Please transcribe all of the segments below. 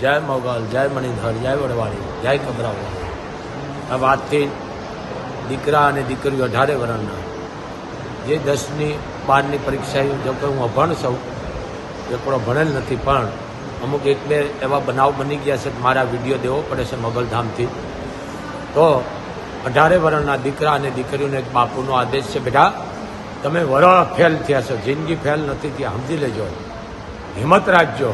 જય મોગલ, જય મણિધર, જય વડવાણી, જય કબરાવાળી આ વાતથી દીકરા અને દીકરીઓ અઢારે વર્ષના જે દસની બારની પરીક્ષા જો કે હું અભણ છું એકડો ભણેલ નથી, પણ અમુક એક બે એવા બનાવ બની ગયા છે મારા વીડિયો દેવો પડે છે મોગલધામથી. તો અઢારે વર્ષના દીકરા અને દીકરીઓને એક બાપુનો આદેશ છે, બેટા, તમે વર ફેલ થયા છો, જિંદગી ફેલ નથી ત્યાં સમજી લેજો. હિંમત રાખજો.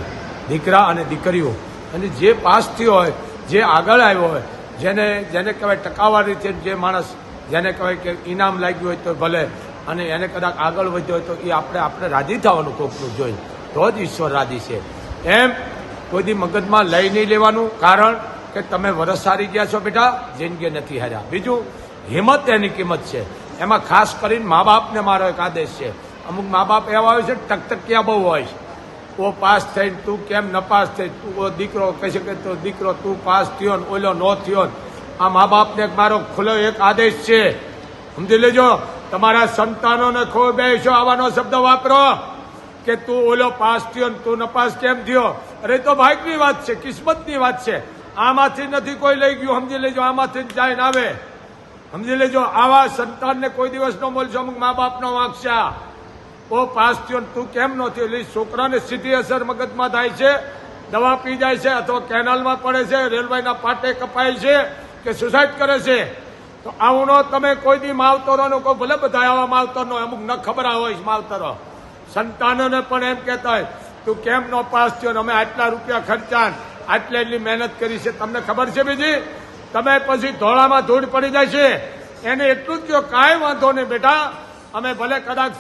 દીકરા અને દીકરીઓ અને જે પાસ થયો હોય, જે આગળ આવ્યો હોય, જેને જેને કહેવાય ટકાવારી રીતે જે માણસ, જેને કહેવાય કે ઇનામ લાગ્યું હોય તો ભલે, અને એને કદાચ આગળ વધ્યો હોય તો એ આપણે આપણે રાજી થવાનું કોકનું જોઈ. તો જ ઈશ્વર રાજી છે. એમ કોઈ મગજમાં લઈ નહીં લેવાનું કારણ કે તમે વરસ સારી ગયા છો બેટા, જિંદગી નથી હાર્યા. બીજું, હિંમત એની કિંમત છે. એમાં ખાસ કરીને મા બાપને મારો એક આદેશ છે. અમુક મા બાપ એવા હોય છે, ટકટકિયા બહુ હોય છે. ઓ પાસ થઈને તું કેમ નપાસ થઈ? તું ઓ દીકરો કહી શકે તો દીકરો તું પાસ થયો ને ઓલો નો થયો આ મા બાપને મારો ખુલ્લો એક આદેશ છે. સમજી લેજો, તમારા સંતાનોને ખો બેસો આવાનો શબ્દ વાપરો કે તું ઓલો પાસ થયો ને તું નપાસ કેમ થયો? અરે તો ભાગ્યની વાત છે, કિસ્મતની વાત છે. આમાંથી નથી કોઈ લઈ ગયું, સમજી લેજો, આમાંથી જાય ને આવે. સમજી લેજો, આવા સંતાનને કોઈ દિવસ નો મળશો અમુક મા બાપનો વાંકશે ઓ પાસ થયો તું કેમ નો થયો છોકરાને સીધી અસર મગજમાં થાય છે, દવા પી જાય છે અથવા કેનાલમાં પડે છે રેલવેના પાટે કપાય છે કે સુસાઇડ કરે છે? તો આવું તમે કોઈ દી માવતરોનો કોઈ ભલે બધા આવા માવતરનો, અમુક ન ખબર હોય માવતરો. સંતાનોને પણ એમ કહેતા હોય, તું કેમ નો પાસ થયો અમે આટલા રૂપિયા ખર્ચા આટલી એટલી મહેનત કરી છે. તમને ખબર છે બીજી? તમે પછી ધોળામાં ધૂળ પડી જાય છે. એને એટલું જ કહો, કાંઈ વાંધો નહીં બેટા અમે ભલે કદાચ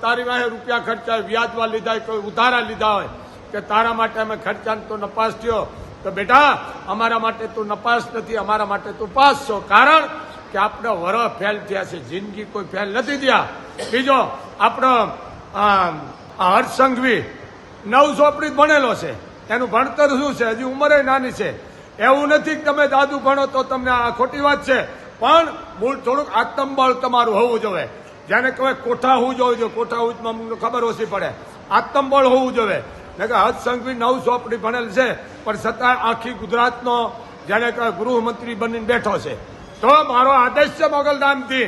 તારી પાસે રૂપિયા ખર્ચા વ્યાજમાં લીધા હોય, કોઈ ઉધારા લીધા હોય, કે તારા માટે અમે ખર્ચાને તો નપાસ થયો. તો બેટા, અમારા માટે તું નપાસ નથી, અમારા માટે તું પાસ છો. કારણ કે આપણે વર ફેલ થયા છે, જિંદગી કોઈ ફેલ નથી થયા. બીજો, આપણો, આ આ હર્ષ સંઘવી નવ ચોપડી ભણેલો છે. એનું ભણતર શું છે? હજી ઉંમરે નાની છે. એવું નથી કે તમે દાદુ ભણો તો તમને આ ખોટી વાત છે. પણ મૂળ થોડુંક આત્મબળ તમારું હોવું જોઈએ. જેને કોઠા હોવું જોઈએ કોઠા હોવું અમને ખબર ઓછી પડે. આત્મબળ હોવું જોઈએ. ને કે હદ સંઘવી નવ ચોપડી ભણેલ છે, પણ છતાં આખી ગુજરાતનો જેને કહેવાય ગૃહમંત્રી બનીને બેઠો છે. તો મારો આદેશ છે મોગલધામથી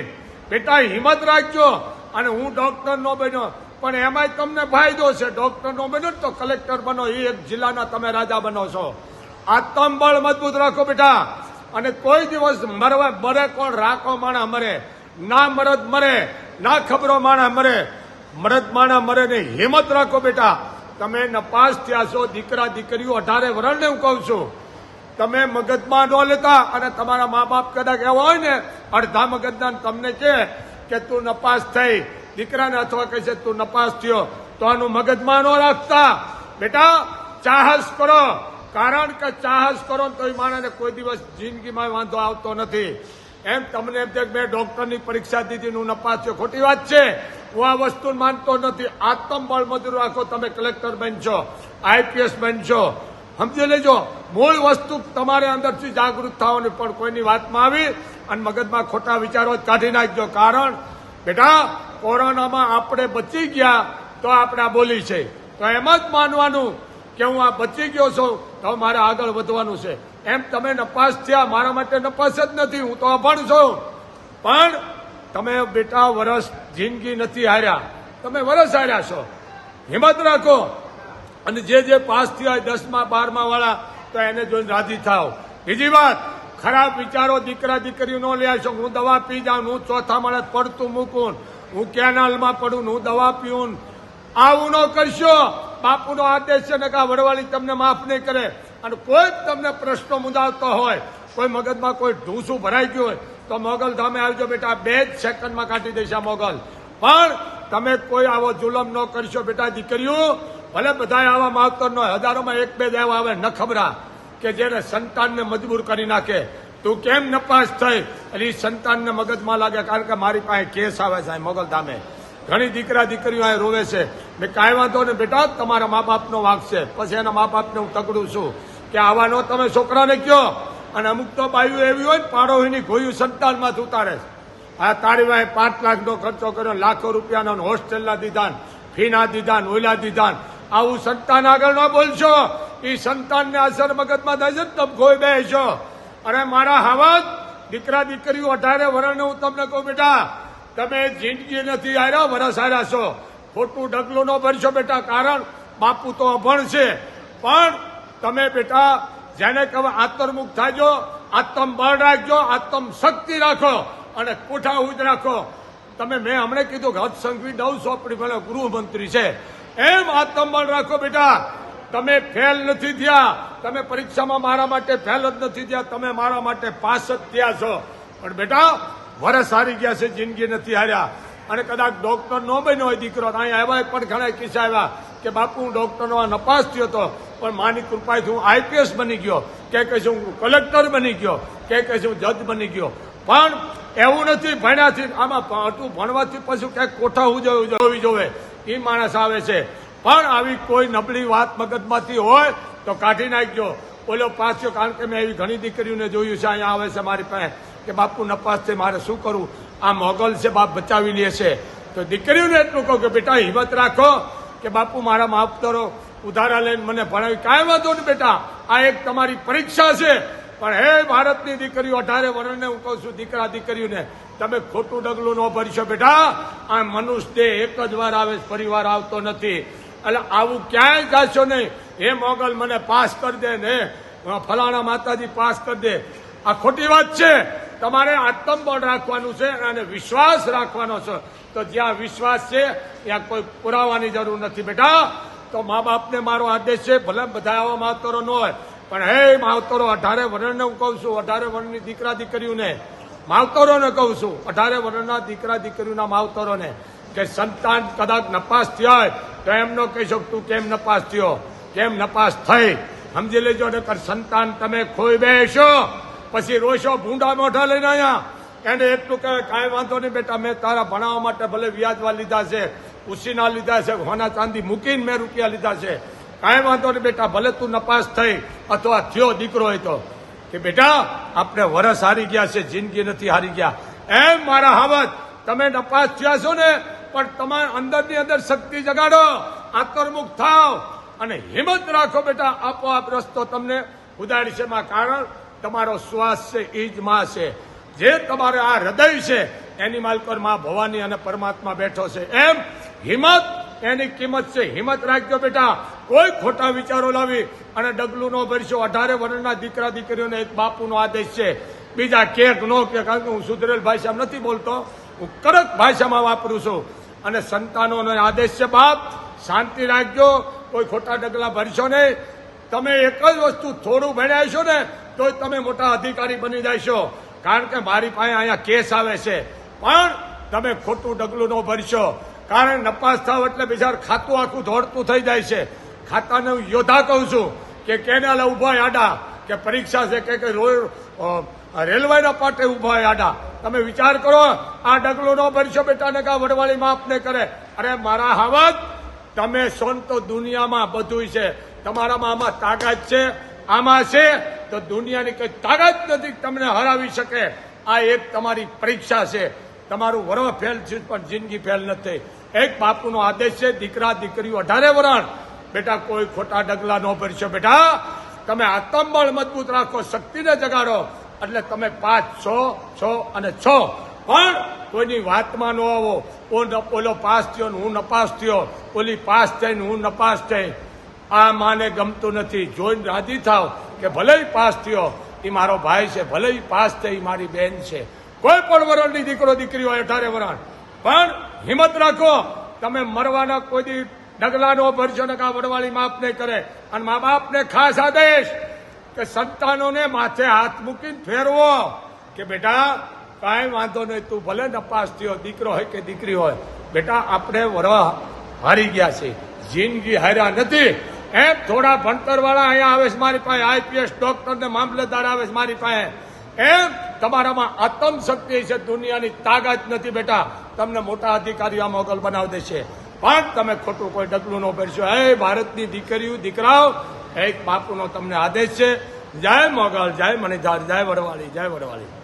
બેટા હિંમત રાખજો. અને હું ડોક્ટર નો બન્યો. પણ એમાંય તમને ફાયદો છે. ડોક્ટર નો બન્યો તો કલેક્ટર બનો. એ એક જિલ્લાના તમે રાજા બનો છો. આત્મબળ મજબૂત રાખો બેટા. અને કોઈ દિવસ મરવા મરે કોણ? રાખો માણા મરે. ના મરદ મરે. ના ખબરો માણા મરે, મરદ માણા મરે ને હિંમત રાખો બેટા. તમે નપાસ થયા છો, દીકરા દીકરીઓ અઢારે વરણને હું કહું છું. તમે મગજમાં ન લેતા અને તમારા મા બાપ કદાચ એવા હોય ને, અડધા મગજના તમને કે કે તું નપાસ થઈ. દીકરાને અથવા કહે છે, તું નપાસ થયો. તો આનું મગજમાં ન રાખતા. બેટા, ચાહસ કરો. કારણ કે ચાહસ કરો તો એ માણસને કોઈ દિવસ જિંદગીમાં વાંધો આવતો નથી. એમ તમને એમ મેં ડોક્ટરની પરીક્ષા દીધી હું નપાસ છે ખોટી વાત છે. હું આ વસ્તુ માનતો નથી. આત્મબળ મજૂર રાખો, તમે કલેક્ટર બનશો આઈપીએસ બનશો સમજી લેજો, મૂળ વસ્તુ તમારે અંદરથી જાગૃત થવાની પણ કોઈની વાતમાં આવી અને મગજમાં ખોટા વિચારો જ કાઢી નાખજો. કારણ, બેટા, કોરોનામાં આપણે બચી ગયા તો આપણે આ બોલી છે. તો એમ જ માનવાનું કે હું આ બચી ગયો છું, તો મારે આગળ વધવાનું છે. એમ તમે નપાસ થયા, મારા માટે નપાસ જ નથી, હું તો અભણ છું. પણ તમે બેટા વરસ જિંદગી નથી હાર્યા. તમે વરસ હાર્યા છો. હિંમત રાખો. અને જે જે પાસ થયા દસમા, બારમા વાળા, તો એને જોઈને રાજી થાવ બીજી વાત, ખરાબ વિચારો દીકરા દીકરીઓ ન લે આવશો હું દવા પી જાઉં, હું ચોથા માળે પડતું મૂકું. હું કેનાલમાં પડું, હું દવા પીવું આવું ન કરશો. બાપુનો આદેશ છે ને કા વડવાળી તમને માફ નહીં કરે. અને કોઈ તમને પ્રશ્નો મુદાવતો હોય, કોઈ મગજમાં કોઈ ઢૂંસું ભરાઈ ગયું હોય, તો મોગલ ધામે આવજો બેટા, બે જ સેકન્ડમાં કાઢી દેશે આ મોગલ. પણ તમે કોઈ આવો જુલમ ન કરશો બેટા દીકરીઓ, ભલે બધા આવા માવતર નો હજારોમાં એક બે દેવા આવે ન ખબરા કે જેને સંતાનને મજબૂર કરી નાખે. તું કેમ નપાસ થઈ? એટલે એ સંતાનને મગજમાં લાગે કારણ કે મારી પાસે કેસ આવે અહીં મોગલ ધામે ઘણી દીકરા દીકરીઓ અહીં રોવે છે. મેં કાંઈ વાંધો ને બેટા, તમારા મા બાપનો વાંક છે. પછી એના મા બાપને હું તકડું છું. કે આવાનો તમે છોકરાને કયો અને અમુક તો બાયું એવી હોય પાડો પાડોહીની ગોયું સંતાનમાંથી ઉતારે આ તારી વાય પાંચ લાખનો ખર્ચો કર્યો, લાખો રૂપિયાનો હોસ્ટેલના દીધા ફીના દીધા ઓલા દીધા આવું સંતાન આગળ ન બોલશો. એ સંતાનને અસર મગજમાં થાય છે તમે ખોઈ બેસો અને મારા હાવત દીકરા દીકરીઓ અઢારે વર્ષને હું તમને કહું બેટા, તમે જિંદગી નથી આવ્યા વરસ આવ્યા છો. ખોટું ઢગલું ન ભરશો બેટા, કારણ બાપુ તો અભણ છે. પણ તમે બેટા, જેને કહેવાય આત્મમુખ થાજો આત્મબળ રાખજો આત્મશક્તિ રાખો અને કોઠા ઉજ રાખો. તમે મેં હમણે કીધું કે હદ સંઘવી નવ સોંપણી મને ગૃહમંત્રી છે. એમ આત્મબળ રાખો બેટા. તમે ફેલ નથી થયા. તમે પરીક્ષામાં મારા માટે ફેલ જ નથી થયા. તમે મારા માટે પાસ જ થયા છો. પણ બેટા, વરસ હારી ગયા છે, જિંદગી નથી હાર્યા. અને કદાચ ડોક્ટર ન બન્યો હોય દીકરો અહીંયા આવ્યા પણ ઘણા કિસ્સા આવ્યા કે બાપુ હું ડોક્ટરનો નપાસ થયો હતો પણ માની કૃપાથી હું આઈપીએસ બની ગયો. કે કહે હું કલેક્ટર બની ગયો. કે કહે હું જજ બની ગયો. પણ એવું નથી, ભણ્યાથી આમાં હતું ભણવાથી પછી ક્યાંક કોઠા જોવી જોવે. એ માણસ આવે છે. પણ આવી કોઈ નબળી વાત મગજમાંથી હોય તો કાઢી નાખજો. ઓલો પાછો કારણ કે મેં એવી ઘણી દીકરીઓને જોયું છે, અહીંયા આવે છે મારી પાસે. કે બાપુ નપાસ છે, મારે શું કરવું આ મોગલ છે, બાપ બચાવી લે છે. તો દીકરીઓને એટલું કહું કે, બેટા, હિંમત રાખો કે બાપુ મારા માવતરો ઉધારા લઈને મને ભણાવી. કાંઈ વાંધો ને બેટા. આ એક તમારી પરીક્ષા છે. પણ હે ભારતની દીકરીઓ, અઢારે વર્ષને હું કહું છું દીકરા દીકરીઓને, તમે ખોટું ડગલું ન ભરશો બેટા. આ મનુષ્ય દેહ એક જ વાર આવે પરિવાર આવતો નથી. એટલે આવું ક્યાંય જશો નહીં. હે મોગલ, મને પાસ કરી દે ને ફલાણા માતાજી પાસ કરી દે. આ ખોટી વાત છે. તમારે આત્મબળ રાખવાનું છે અને વિશ્વાસ રાખવાનો છે. તો જ્યાં વિશ્વાસ છે, ત્યાં કોઈ પુરાવાની જરૂર નથી બેટા. તો મા બાપને મારો આદેશ છે, ભલે બધા આવા માવતરો ન હોય, પણ હે માવતરો, અઢારે વર્ણને હું કહું છું, અઢારે વર્ણની દીકરા દીકરીઓને. માવતરોને કહું છું, અઢારે વર્ણના દીકરા દીકરીઓના માવતરોને, કે સંતાન કદાચ નપાસ થયા તો એમ ન કહી તું કેમ નપાસ થયો? કેમ નપાસ થઈ? સમજી લેજો, નકર સંતાન તમે ખોઈ બેસો. પછી રોશો ભૂંડા મોઢા લઈને અહીંયા એને એટલું કહે, કાંઈ વાંધો નહીં બેટા, મેં તારા ભણાવવા માટે ભલે વ્યાજવા લીધા છે ઉસીના લીધા છે, હોના ચાંદી મૂકીને મેં રૂપિયા લીધા છે. કાંઈ વાંધો નહીં બેટા, ભલે તું નપાસ થઈ, અથવા થયો દીકરો હોય તો. કે બેટા, આપણે વરસ હારી ગયા છે, જિંદગી નથી હારી ગયા. એમ મારા હાવત, તમે નપાસ થયા છો ને, પણ તમારા અંદરની અંદર શક્તિ જગાડો આત્મર્મુખ થાવ, અને હિંમત રાખો બેટા, આપોઆપ રસ્તો તમને ઉદાડી છે. માં કારણ, તમારો શ્વાસ છે એ જ માં છે. જે તમારે આ હૃદય છે, એની માલકરમાં ભવાની અને પરમાત્મા બેઠો છે. એમ હિંમત? એની કિંમત છે હિંમત રાખજો બેટા. કોઈ ખોટા વિચારો લાવી અને ડગલું ન ભરશો. અઢારે વર્ષના દીકરા દીકરીઓને એક બાપુનો આદેશ છે. બીજા કેક નો કે કારણ કે હું સુધરેલ ભાષામાં નથી બોલતો, હું કડક ભાષામાં વાપરું છું. અને સંતાનોનો આદેશ છે, બાપ, શાંતિ રાખજો. કોઈ ખોટા ડગલા ભરશો નહીં. તમે એક જ વસ્તુ થોડું ભણ્યા ને, તોય તમે મોટા અધિકારી બની જશો. કારણ કે મારી પાસે અહીંયા કેસ આવે છે. પણ તમે ખોટું ડગલું ન ભરશો. કારણ નપાસ થાવ એટલે બિચાર ખાતું આખું દોડતું થઈ જાય છે. ખાતાને હું યોદ્ધા કહું છું કે કેનાલ ઊભા આડા, કે પરીક્ષા છે કે રેલવેના પાટે ઊભા આડા. તમે વિચાર કરો, આ ડગલું ન ભરશો બેટા ને કા વડવાળી માપને કરે. અરે મારા હાવત તમે સોન તો દુનિયામાં બધું છે. તમારામાં આમાં તાકાત છે. આમાં છે, તો દુનિયાની કઈ તાકાત નથી તમને હરાવી શકે. આ એક તમારી પરીક્ષા છે. તમારું વરો ફેલ છે, પણ જિંદગી ફેલ નથી. એક બાપુનો આદેશ છે, દીકરા, દીકરીઓ અઢારે વરણ. બેટા, કોઈ ખોટા ડગલા ન ભરશો બેટા. તમે આત્મબળ મજબૂત રાખો, શક્તિને જગાડો. એટલે તમે પાંચ, છ છ અને છ. પણ કોઈની વાતમાં ન આવો. ઓલો પાસ થયો ને હું નપાસ થયો. ઓલી પાસ થઈને હું નપાસ થઈ. આ માને ગમતું નથી. જોઈને રાજી થાવ કે ભલે પાસ થયો. એ મારો ભાઈ છે ભલે પાસ થઈ મારી બેન છે. કોઈ પણ વરણની દીકરો દીકરી હોય અઢારે વરણ. પણ હિંમત રાખો. તમે મરવાના કોઈ દી ડગલા નો ને કા વડવાળી માફ નહીં કરે. અને મા બાપને ખાસ આદેશ કે સંતાનોને માથે હાથ મૂકીને ફેરવો કે બેટા, કાંઈ વાંધો નહીં, તું ભલે નપાસ થયો, દીકરો હોય કે દીકરી હોય. બેટા, આપણે વરવા હારી ગયા છે જિંદગી હાર્યા નથી. એમ થોડા ભણતરવાળા અહીંયા આવે છે મારી પાસે, આઈપીએસ ડોક્ટર ને મામલતદાર આવે છે મારી પાસે. એમ તમારામાં આતમ શક્તિ છે, દુનિયાની તાકાત નથી બેટા. તમને મોટા અધિકારીઓ આ મોગલ બનાવી દેશે. પણ તમે ખોટું કોઈ ડગલું ન ભરશો હે ભારતની દીકરીઓ, દીકરાઓ, એક બાપુનો તમને આદેશ છે. જય મોગલ, જય મણિધાર, જય વડવાળી જય વડવાળી.